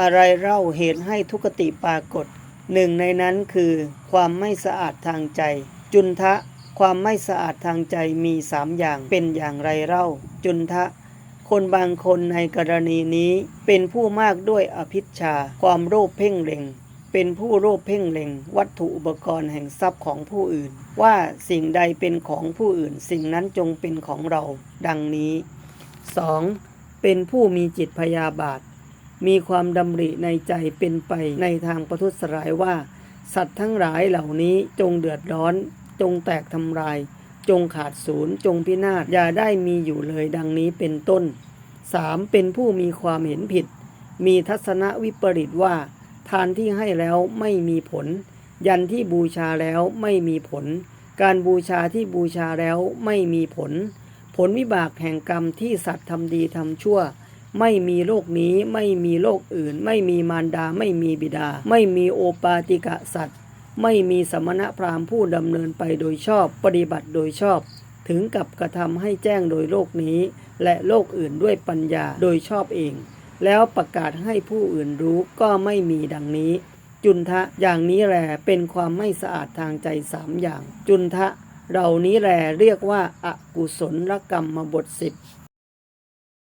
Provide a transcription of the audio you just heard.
อะไรเล่าเหตุให้ทุกติปรากฏ หนึ่งในนั้นคือความไม่สะอาดทางใจ จุนทะความไม่สะอาดทางใจมีสามอย่างเป็นอย่างไรเล่า จุนทะ คนบางคนในกรณีนี้เป็นผู้มากด้วยอภิชา ความโลภเพ่งเล็ง เป็นผู้โลภเพ่งเล็ง วัตถุอุปกรณ์แห่งทรัพย์ของผู้อื่น ว่าสิ่งใดเป็นของผู้อื่น สิ่งนั้นจงเป็นของเรา ดังนี้ 2. เป็นผู้มีจิตพยาบาท มีความดำริในใจเป็นไปในทางประทุษร้ายว่า สัตว์ทั้งหลายเหล่านี้จงเดือดร้อน จงแตกทำลาย จงขาดศูนย์จงพินาศอย่าได้มีอยู่เลยดังนี้เป็นต้น 3. เป็นผู้มีความเห็นผิด มีทัศนวิปริตว่า ทานที่ให้แล้วไม่มีผล ยันที่บูชาแล้วไม่มีผล การบูชาที่บูชาแล้วไม่มีผล ผลวิบากแห่งกรรมที่สัตว์ทำดีทำชั่ว ไม่มีโลกนี้ ไม่มีโลกอื่น ไม่มีมารดา ไม่มีบิดา ไม่มีโอปาติกะสัตว์ ไม่มีสมณะพราหมณ์ผู้ดำเนินไปโดยชอบ ปฏิบัติโดยชอบ ถึงกับกระทำให้แจ้งโดยโลกนี้ และโลกอื่นด้วยปัญญาโดยชอบเอง แล้วประกาศให้ผู้อื่นรู้ก็ไม่มีดังนี้ จุนทะอย่างนี้แหลเป็นความไม่สะอาดทางใจสามอย่าง จุนทะเหล่านี้แหลเรียกว่าอากุศลกรรมมาบทสิบ